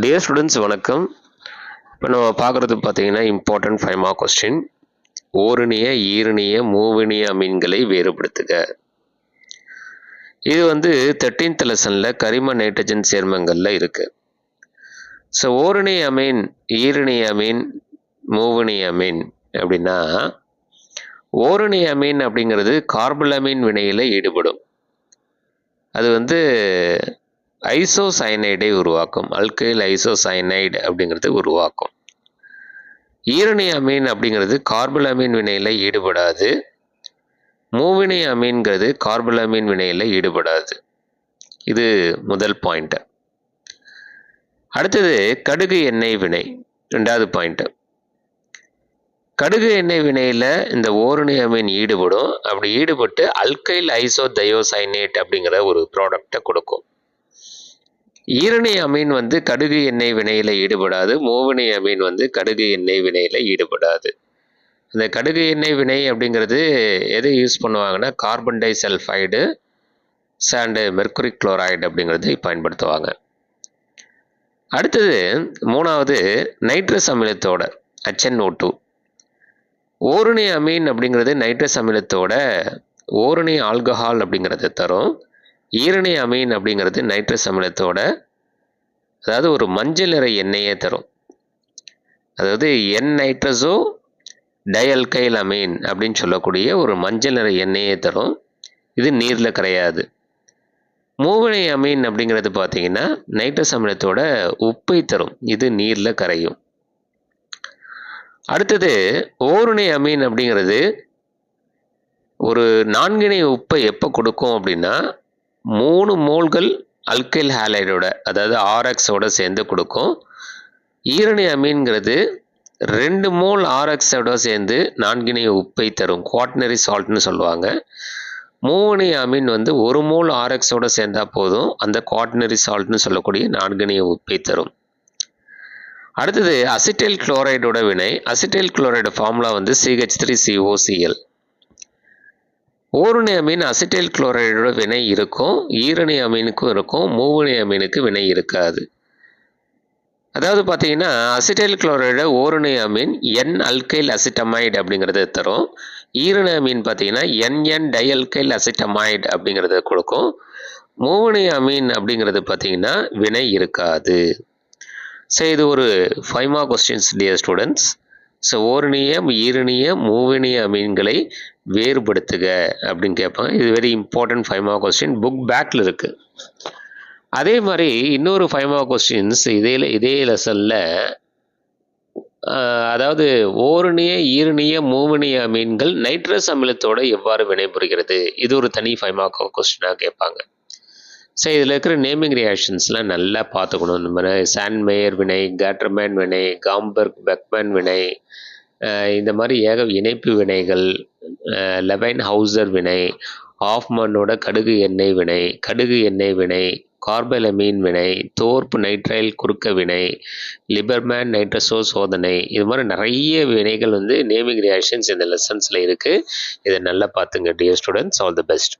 Dear students வணக்கம். இப்போ நம்ம பார்க்குறது பார்த்தீங்கன்னா இம்பார்ட்டன்ட் ஃபைவ் மார்க் கொஸ்டின் ஓரணிய ஈரணிய மூவணிய மீன்களை வேறுபடுத்துக. இது வந்து தேர்ட்டீன்த் லெசனில் கரிம நைட்ரஜன் சேர்மங்களில் இருக்குது ஸோ ஓரணி அமீன் ஈரணி அமீன் மூவணி அமீன் அப்படின்னா ஓரணிய அமீன் அப்படிங்கிறது கார்பலமீன் வினையில் ஈடுபடும். அது வந்து ஐசோசைனைடை உருவாக்கும். அல்கைல் ஐசோசைனைடு அப்படிங்கிறது உருவாக்கும். ஈரணி அமீன் அப்படிங்கிறது கார்பலமீன் வினையில் ஈடுபடாது. மூவினை அமீன்கிறது கார்பலமீன் வினையில் ஈடுபடாது. இது முதல் பாயிண்ட்டு அடுத்தது கடுகு எண்ணெய் வினை ரெண்டாவது பாயிண்ட்டு கடுகு எண்ணெய் வினையில் இந்த ஓரணி அமீன் ஈடுபடும். அப்படி ஈடுபட்டு அல்கைல் ஐசோ தயோசைனேட் அப்படிங்கிற ஒரு ப்ராடக்டை கொடுக்கும். ஈரணி அமீன் வந்து கடுகு எண்ணெய் வினையில் ஈடுபடாது. மூவணி அமீன் வந்து கடுகு எண்ணெய் வினையில் ஈடுபடாது. இந்த கடுகு எண்ணெய் வினை அப்படிங்கிறது எது யூஸ் பண்ணுவாங்கன்னா carbon tie sulphide sand mercury chloride அப்படிங்கிறது பயன்படுத்துவாங்க. அடுத்தது மூணாவது நைட்ரஸ் அமிலத்தோட HNO2 டூ ஓரணி அமீன் அப்படிங்கிறது நைட்ரஸ் அமிலத்தோட ஓரணி ஆல்கஹால் அப்படிங்கிறத தரும். ஈரணி அமீன் அப்படிங்கிறது நைட்ரஸ் அமிலத்தோட அதாவது ஒரு மஞ்சள் நிற எண்ணெயே தரும். அதாவது என் நைட்ரஸோ டயல்கைல் அமீன் அப்படின்னு சொல்லக்கூடிய ஒரு மஞ்சள் நிற எண்ணெயே தரும். இது நீரில் கரையாது மூவணி அமீன் அப்படிங்கிறது பார்த்தீங்கன்னா நைட்ரஸ் அமிலத்தோட உப்பை தரும். இது நீரில் கரையும். அடுத்தது ஓருணை அமீன் அப்படிங்கிறது ஒரு நான்கிணை உப்பை எப்போ கொடுக்கும் அப்படின்னா மூணு மோல்கள் அல்கைல் ஹேலைடோட அதாவது ஆர்எக்ஸோட சேர்ந்து கொடுக்கும். ஈரணி அமீன்கிறது ரெண்டு மோல் ஆர்எக்ஸோட சேர்ந்து நான்கிணை உப்பை தரும் குவாட்னரி சால்ட்னு சொல்லுவாங்க. மூவணி அமீன் வந்து ஒரு மோல் ஆர்எக்ஸோட சேர்ந்தால் போதும் அந்த குவாட்னரி சால்ட்னு சொல்லக்கூடிய நான்கிணை உப்பை தரும். அடுத்தது அசிட்டைல் குளோரைடோட வினை. அசிட்டைல் குளோரைடு ஃபார்முலா வந்து C H three C O C L ஓரணி amine acetyl குளோரைடோட வினை இருக்கும் ஈரணி அமீனுக்கும் இருக்கும் மூவணி அமீனுக்கு வினை இருக்காது. அதாவது பார்த்தீங்கன்னா அசிட்டைல் குளோரைடு ஓரணி அமீன் என் அல்கைல் அசிட்டமைடு அப்படிங்கிறத தரும். ஈரணி அமீன் பார்த்தீங்கன்னா என்என் டைஅல்கைல் அசிட்டமைடு அப்படிங்கிறத கொடுக்கும். மூவணி அமீன் அப்படிங்கிறது பார்த்தீங்கன்னா வினை இருக்காது. ஸோ இது ஒரு five mark questions dear students so ஓரணிய ஈரணிய மூவணிய மீன்களை வேறுபடுத்துக அப்படின்னு கேட்பாங்க இது very important five mark question book பேக்கில் இருக்குது அதே மாதிரி இன்னொரு ஃபைவ் மார்க் கொஸ்டின்ஸ் இதே இதே லெசனில் அதாவது ஓரணிய ஈரணிய மூவணிய மீன்கள் நைட்ரஸ் அமிலத்தோட எவ்வாறு வினைபுரிகிறது? இது ஒரு தனி ஃபைவ் மார்க் கொஸ்டினாக கேட்பாங்க. ஸோ இதில் இருக்கிற நேமிங் ரியாக்ஷன்ஸ்லாம் நல்லா பார்த்துக்கணும். இந்த மாதிரி சான்மேயர் வினை கேட்ரமேன் வினை காம்பர்க் பெக்மேன் வினை இந்த மாதிரி ஏக இணைப்பு வினைகள் லெவைன் ஹவுசர் வினை ஆஃப்மன்னோட கடுகு எண்ணெய் வினை கடுகு எண்ணெய் வினை கார்பலமீன் வினை தோர்ப்பு நைட்ரைல் குறுக்க வினை லிபர்மேன் நைட்ரஸோ சோதனை இது மாதிரி நிறைய வினைகள் வந்து நேமிங் ரியாக்ஷன்ஸ் இந்த லெசன்ஸில் இருக்குது இதை நல்லா பார்த்துங்க dear students all the best